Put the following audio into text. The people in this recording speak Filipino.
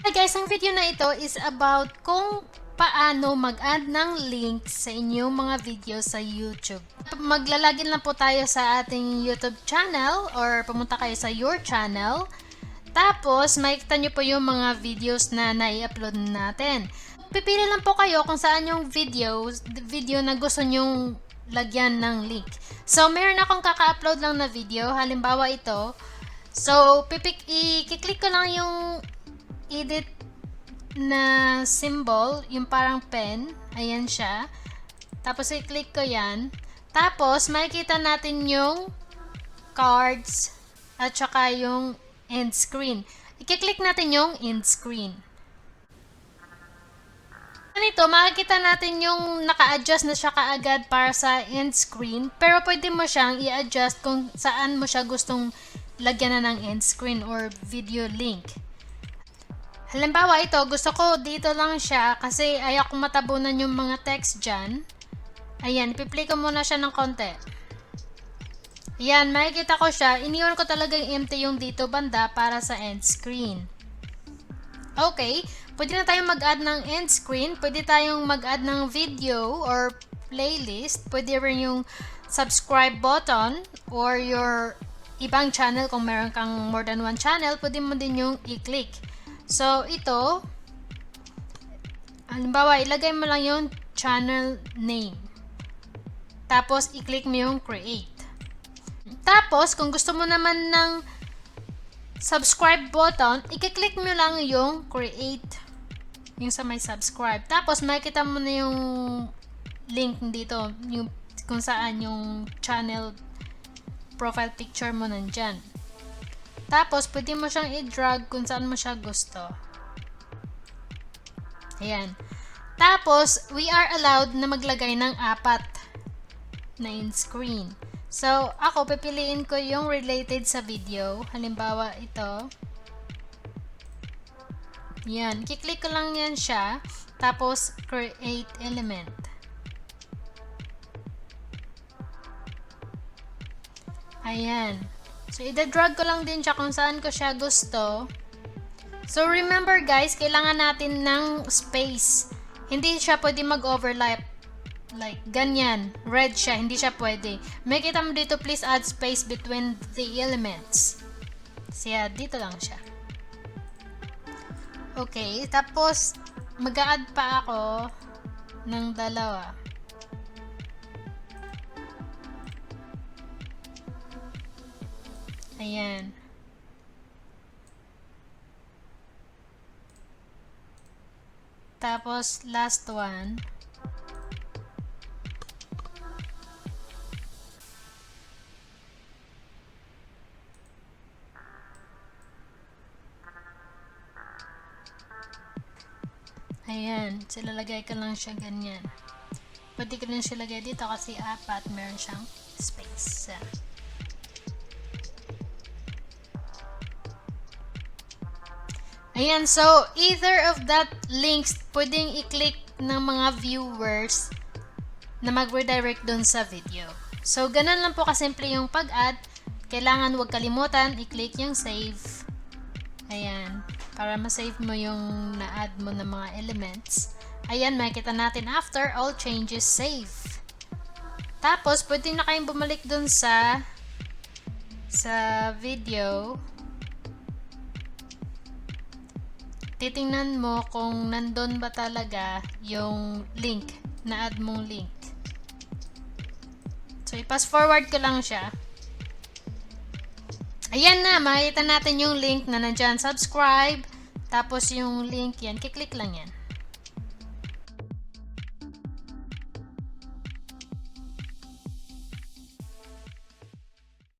Hi guys, ang video na ito is about kung paano mag-add ng link sa inyong mga video sa YouTube. Maglalagin lang po tayo sa ating YouTube channel or pumunta kayo sa your channel. Tapos, makikita nyo po yung mga videos na nai-upload natin. Pipili lang po kayo kung saan yung videos, video na gusto nyong lagyan ng link. So, meron akong kaka-upload lang na video. Halimbawa ito. So, pipik, i-click ko lang yung edit na symbol, yung parang pen. Ayan siya. Tapos, i-click ko yan. Tapos, makikita natin yung cards at saka yung end screen. I-click natin yung end screen. Ganito, makikita natin yung naka-adjust na siya kaagad para sa end screen. Pero pwede mo siyang i-adjust kung saan mo siya gustong lagyan na ng end screen or video link. Halimbawa ito, gusto ko dito lang siya kasi ayaw kong matabunan yung mga text dyan. Ayan, ipi-play ko muna siya ng konti. Ayan, makikita ko siya. Iniwan ko talaga yung empty yung dito banda para sa end screen. Okay, pwede na tayong mag-add ng end screen. Pwede tayong mag-add ng video or playlist. Pwede rin yung subscribe button or your ibang channel kung meron kang more than one channel, pwede mo din yung i-click. So, ito, halimbawa, ilagay mo lang yung channel name. Tapos, i-click mo yung create. Tapos, kung gusto mo naman ng subscribe button, i-click mo lang yung create. Yung sa may subscribe. Tapos, makikita mo na yung link dito. Yung kung saan yung channel profile picture mo nandyan. Tapos, pwede mo siyang i-drag kung saan mo siya gusto. Ayan. Tapos, we are allowed na maglagay ng apat na in screen. So, ako, pipiliin ko yung related sa video. Halimbawa, ito. Yan. Kiklik ko lang yan siya. Tapos, create element. Ayan. So, ida-drag ko lang din siya kung saan ko siya gusto. So, remember guys, kailangan natin ng space. Hindi siya pwede mag-overlap. Like, ganyan. Red siya. Hindi siya pwede. May kita mo dito, please add space between the elements. Siya, dito lang siya. Okay. Tapos, mag-add pa ako ng dalawa. Ayan. Tapos, last one. Ayan. Silalagay ko lang siya ganyan. Pwede ko rin siya lagay dito kasi apat meron siyang space. Ayan, so either of that links pwedeng i-click ng mga viewers na mag-redirect dun sa video. So, ganun lang po kasimple yung pag-add. Kailangan huwag kalimutan, i-click yung save. Ayan, para ma-save mo yung na-add mo ng mga elements. Ayan, makikita natin after all changes save. Tapos, pwede na kayong bumalik dun sa sa video titingnan mo kung nandun ba talaga yung link, na-add mong link. So, i-pass forward ko lang siya. Ayan na, makikita natin yung link na nandyan. Subscribe. Tapos yung link yan, kiklik lang yan.